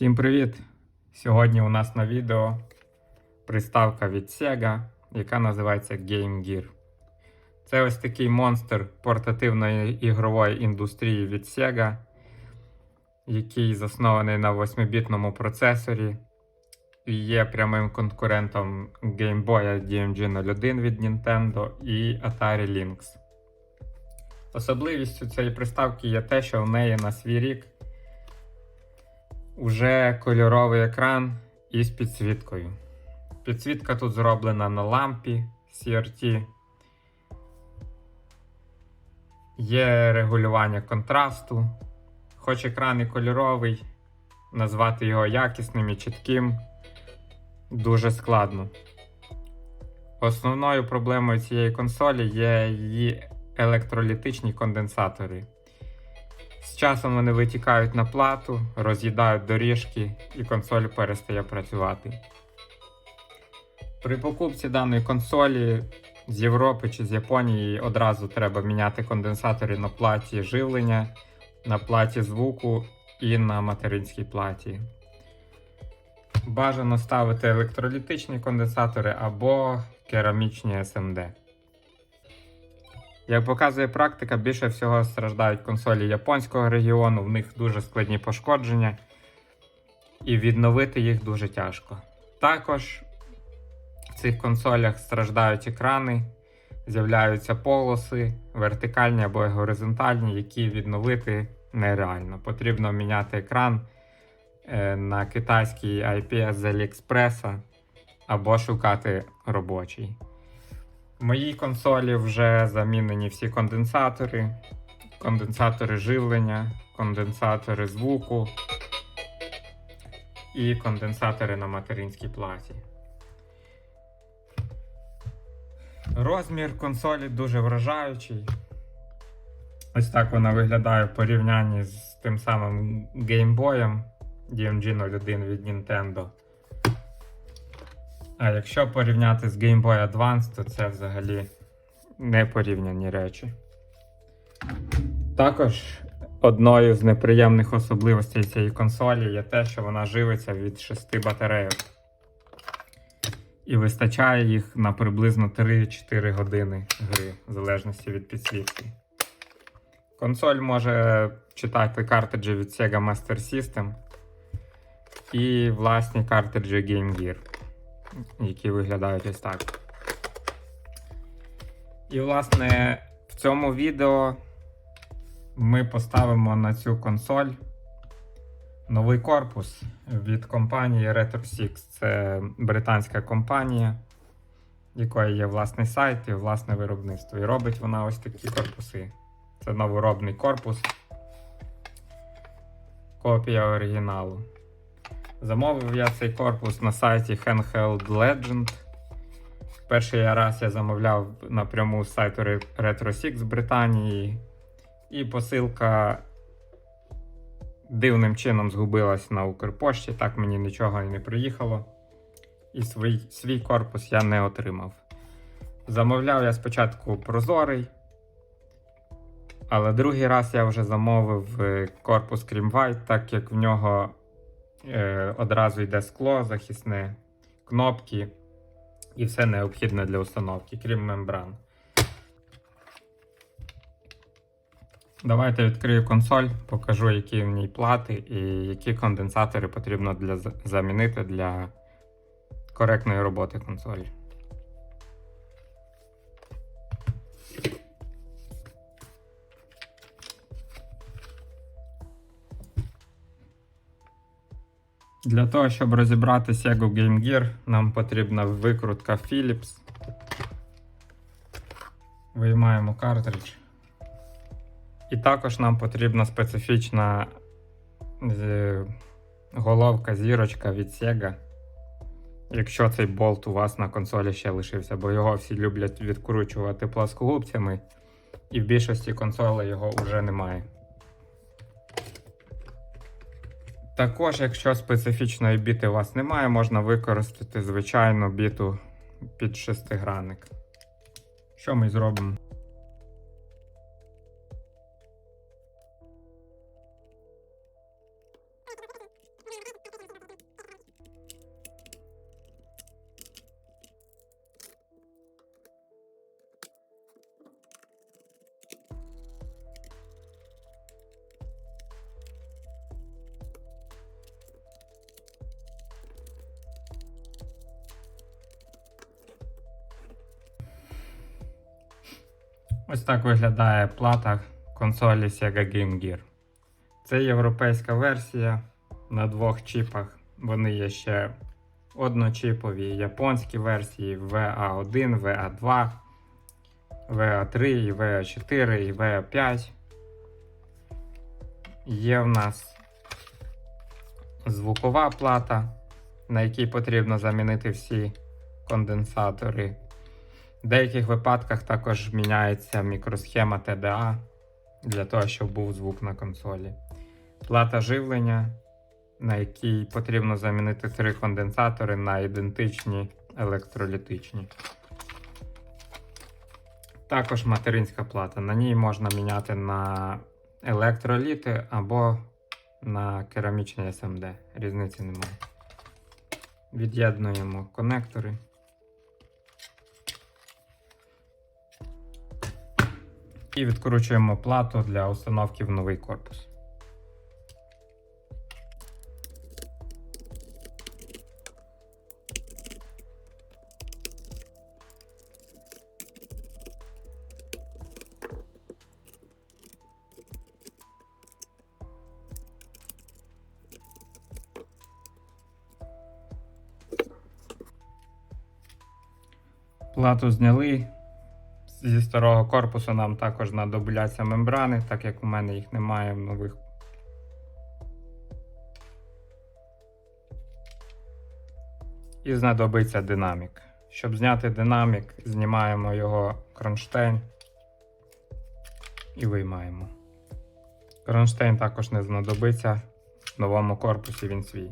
Всім привіт! Сьогодні у нас на відео приставка від Sega, яка називається Game Gear. Це ось такий монстр портативної ігрової індустрії від Sega, який заснований на 8-бітному процесорі і є прямим конкурентом Game Boy DMG 01 від Nintendo і Atari Lynx. Особливістю цієї приставки є те, що в неї на свій рік Уже кольоровий екран із підсвіткою. Підсвітка тут зроблена на лампі CRT. Є регулювання контрасту. Хоч екран і кольоровий, назвати його якісним і чітким дуже складно. Основною проблемою цієї консолі є її електролітичні конденсатори. З часом вони витікають на плату, роз'їдають доріжки і консоль перестає працювати. При покупці даної консолі з Європи чи з Японії одразу треба міняти конденсатори на платі живлення, на платі звуку і на материнській платі. Бажано ставити електролітичні конденсатори або керамічні SMD. Як показує практика, більше всього страждають консолі японського регіону, в них дуже складні пошкодження, і відновити їх дуже тяжко. Також в цих консолях страждають екрани, з'являються полоси, вертикальні або горизонтальні, які відновити нереально. Потрібно міняти екран е, на китайський IPS з AliExpress або шукати робочий. В моїй консолі вже замінені всі конденсатори, конденсатори живлення, конденсатори звуку і конденсатори на материнській платі. Розмір консолі дуже вражаючий. Ось так вона виглядає в порівнянні з тим самим Boy DMG 01 від Nintendo. А якщо порівняти з Game Boy Advance, то це взагалі не порівняні речі. Також одною з неприємних особливостей цієї консолі є те, що вона живиться від 6 батарейок. І вистачає їх на приблизно 3-4 години гри, в залежності від підсвітки. Консоль може читати картриджі від Sega Master System і власні картриджі Game Gear які виглядають ось так. І, власне, в цьому відео ми поставимо на цю консоль новий корпус від компанії RetroSix. Це британська компанія, якої є власний сайт і власне виробництво. І робить вона ось такі корпуси. Це новоробний корпус, копія оригіналу. Замовив я цей корпус на сайті Handheld Legend. Перший раз я замовляв напряму з сайту RetroSix з Британії. І посилка дивним чином згубилась на Укрпошті, так мені нічого і не приїхало. І свій, свій корпус я не отримав. Замовляв я спочатку прозорий. Але другий раз я вже замовив е, корпус Cream White, так як в нього Е, одразу йде скло, захисне, кнопки і все необхідне для установки, крім мембран. Давайте відкрию консоль, покажу, які в ній плати і які конденсатори потрібно для, замінити для коректної роботи консолі. Для того, щоб розібрати Sega Game Gear, нам потрібна викрутка Philips. Виймаємо картридж. І також нам потрібна специфічна головка зірочка від Sega. Якщо цей болт у вас на консолі ще лишився, бо його всі люблять відкручувати пласкогубцями, і в більшості консолей його вже немає. Також, якщо специфічної біти у вас немає, можна використати звичайну біту під шестигранник. Що ми зробимо? Ось так виглядає плата консолі Sega Game Gear. Це європейська версія на двох чіпах. Вони є ще одночіпові японські версії VA1, VA2, VA3, VA4 і VA5. Є в нас звукова плата, на якій потрібно замінити всі конденсатори. В деяких випадках також міняється мікросхема TDA для того, щоб був звук на консолі. Плата живлення, на якій потрібно замінити три конденсатори на ідентичні електролітичні. Також материнська плата. На ній можна міняти на електроліти або на керамічний SMD. Різниці немає. Від'єднуємо конектори. І відкручуємо плату для установки в новий корпус. Плату зняли. Зі старого корпусу нам також знадобляться мембрани, так як у мене їх немає в нових. І знадобиться динамік. Щоб зняти динамік, знімаємо його кронштейн і виймаємо. Кронштейн також не знадобиться в новому корпусі він свій.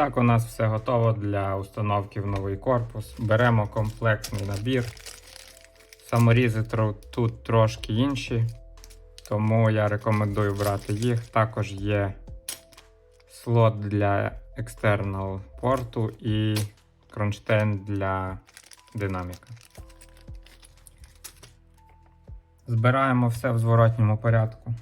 Так у нас все готово для установки в новий корпус. Беремо комплексний набір. Саморізи тут трошки інші, тому я рекомендую брати їх. Також є слот для екстернал порту і кронштейн для динаміка. Збираємо все в зворотньому порядку.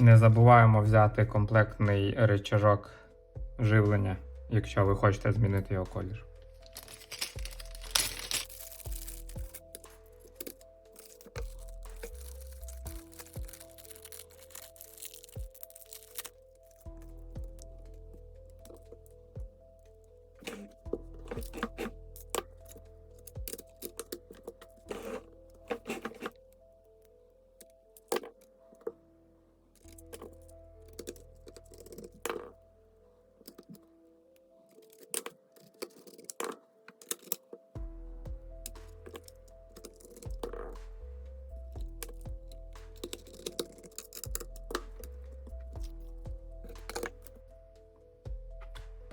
Не забуваємо взяти комплектний речажок живлення, якщо ви хочете змінити його колір.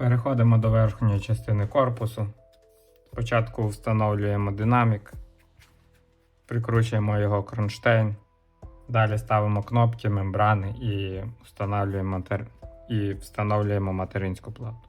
Переходимо до верхньої частини корпусу. Спочатку встановлюємо динамік, прикручуємо його кронштейн. Далі ставимо кнопки, мембрани і встановлюємо, матер... і встановлюємо материнську плату.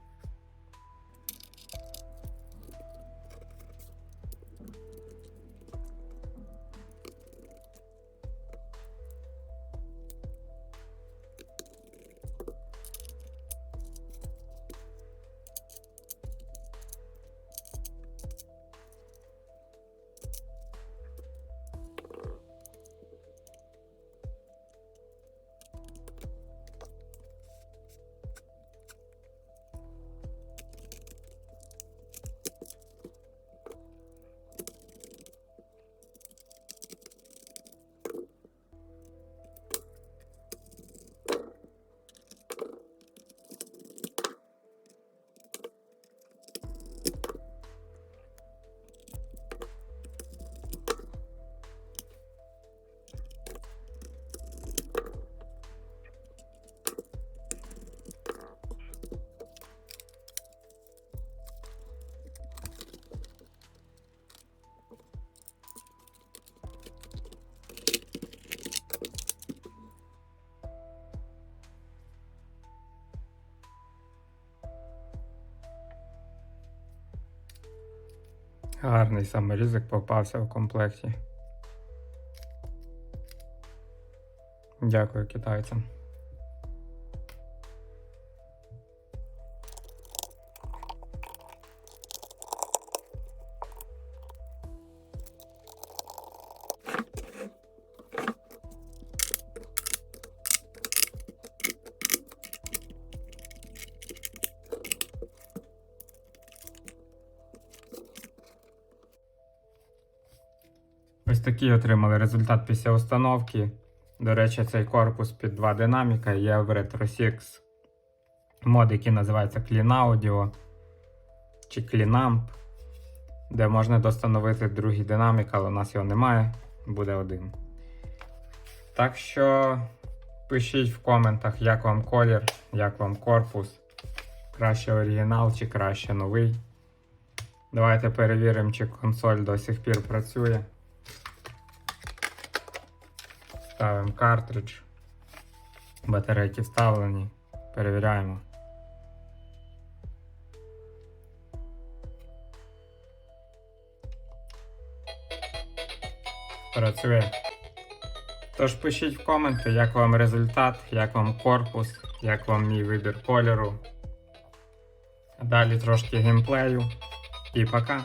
Гарний саморізик попався в комплекті. Дякую китайцям. Такий отримали результат після установки. До речі, цей корпус під два динаміка є в RetroSix мод, який називається Clean Audio чи Cleanamp, де можна достановити другий динамік, але у нас його немає, буде один. Так що пишіть в коментах, як вам колір, як вам корпус, краще оригінал чи краще новий. Давайте перевіримо, чи консоль до сих пір працює. Ставимо картридж. Батарейки вставлені. Перевіряємо. Працює. Тож пишіть в коменти, як вам результат, як вам корпус, як вам мій вибір кольору. Далі трошки геймплею. І пока.